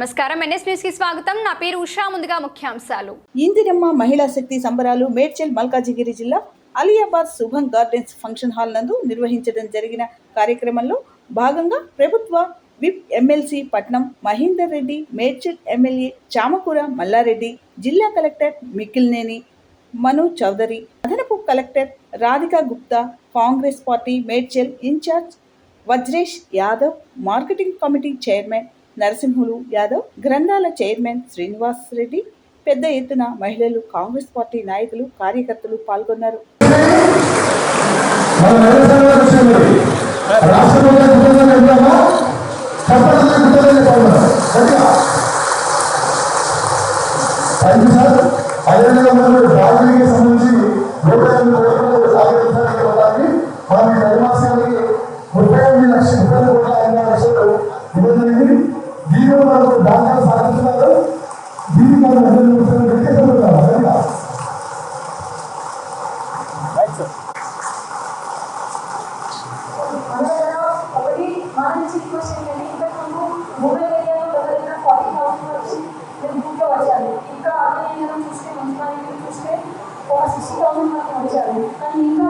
నమస్కారం. ఎన్ఎస్ న్యూస్కి స్వాగతం. నా పేరు ఉషా. ముందుగా ముఖ్యాంశాలు. ఇందిరమ్మ మహిళా శక్తి సంబరాలు మేడ్చల్ మల్కాజిగిరి జిల్లా అలియాబాద్ శుభం గార్డెన్స్ ఫంక్షన్ హాల్ నందు నిర్వహించడం జరిగిన కార్యక్రమంలో భాగంగా ప్రభుత్వ whip MLC Patnam Mahender Reddy Medchal MLA Chamakura Mallareddy జిల్లా కలెక్టర్ మిక్కిల్నేని మను చౌదరి అదనపు collector Radhika Gupta Congress party Medchal in-charge Vajresh Yadav marketing committee chairman Narasimhulu Yadav గ్రంథాల చైర్మన్ శ్రీనివాస్ రెడ్డి పెద్ద ఎత్తున మహిళలు కాంగ్రెస్ పార్టీ నాయకులు కార్యకర్తలు పాల్గొన్నారు. మన వచ్చాను ఇంకా అదే చూస్తే మున్సిపాలిటీ చూస్తే ఒక సిక్స్టీ థౌసండ్ వరకు వచ్చారు. కానీ ఇంకా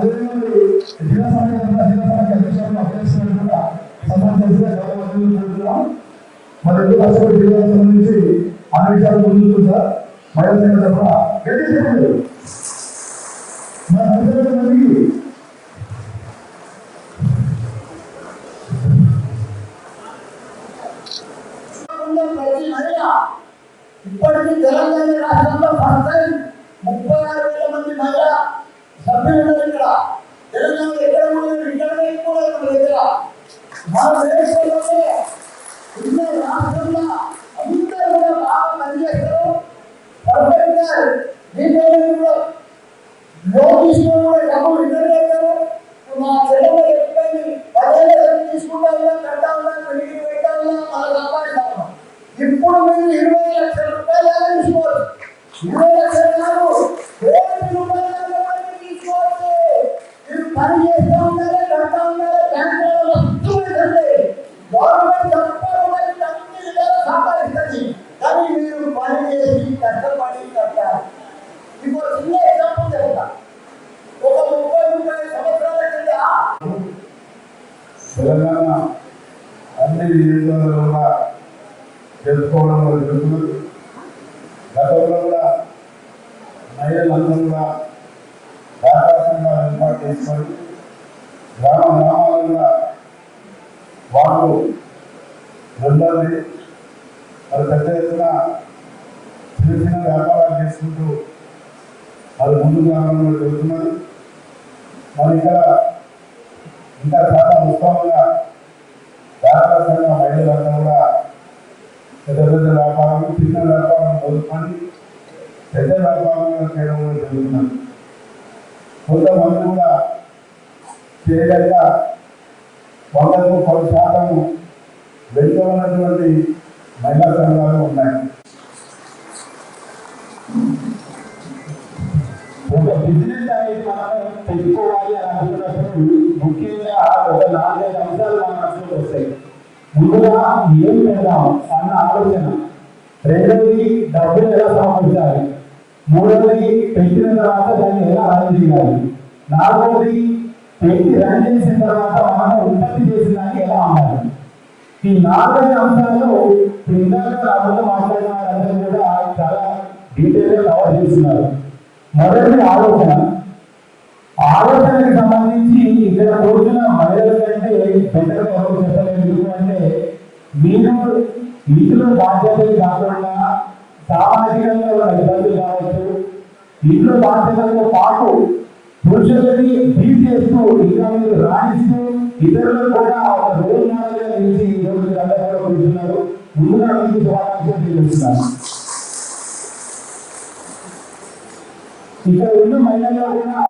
అదేవిధంగా జిల్లా సమితి జిల్లా సమితి అధ్యక్షులను అభ్యర్థిస్తున్నట్టుగా సంబంధించిన గౌరవ మరి ఎందుకు జిల్లా సంబంధించి అన్ని విషయాలు సార్ మహిళా మన ఇప్పటికీ తెలంగాణ రాష్ట్రంలో విధాలు కానీ మీరు పని చేసి కష్టపడి కట్టాలి. ఇంకో చిన్న ఎగ్జాంపుల్ చెప్తా. ఒక ముప్పై ముప్పై సంవత్సరాల కింద తెలంగాణ అన్ని నియోజకవర్గాలు కూడా తెలుసుకోవడం జరుగుతుంది. గతంలో కూడా మహిళలందరూ కూడా వ్యాపారంగా ఏర్పాటు చేసుకొని గ్రామ గ్రామాలు కూడా వాళ్ళు వెళ్ళాలి వాళ్ళు పెద్ద ఎత్తున చిన్న చిన్న వ్యాపారాలు చేసుకుంటూ వాళ్ళు ముందుకు రావడంలో జరుగుతున్నారు మరి ఇక్కడ ఇంకా చాలా ఉత్తమంగా వ్యాపార సంఘ మహిళలంతా కూడా పెద్ద పెద్ద వ్యాపారాలు చిన్న వ్యాపారం మొదలుకొని పెద్ద వ్యాపారంగా చేయడం కూడా జరుగుతున్నారు కొంతమంది కూడా చేయలేక వందకు పది శాతం వెళ్తున్నటువంటి మహిళా సంఘాలు ఉన్నాయి ఒక బిజినెస్ అనేది మనం పెట్టుకోవాలి అని అనుకున్నప్పుడు ముఖ్యంగా ఒక నాలుగైదు అంశాలు మన మనసులోకి వస్తాయి. ముందుగా ఏం పెడదాం అన్న ఆలోచన. రెండవది డబ్బులు ఎలా సమకూర్చాలి మూడవది పెట్టిన తర్వాత దాన్ని ఎలా రన్ చేయాలి? నాలుగవది పెట్టి రన్ చేసిన ఈ నాలుగైదు అంశాలను ఇందాక రాకుండా మాట్లాడిన వాళ్ళందరూ కూడా చాలా డీటెయిల్గా కవర్ చేస్తున్నారు. మొదటి ఆలోచన. ఆలోచనకి సంబంధించి ఇక్కడ కూర్చున్న మహిళల కంటే పెద్దగా ఎవరు చెప్పలేదు ఎందుకంటే మీరు ఇంట్లో బాధ్యతలు కాకుండా సామాజికంగా ఉన్న ఇబ్బందులు కావచ్చు ఇంట్లో బాధ్యతలతో పాటు పురుషులని లీడ్ చేస్తూ ఇంకా మీరు రాణిస్తూ ఇతరులకు కూడా ఒక మీకు శుభాకాంక్షలు ఇక్కడ ఉన్న మహిళల్లో కూడా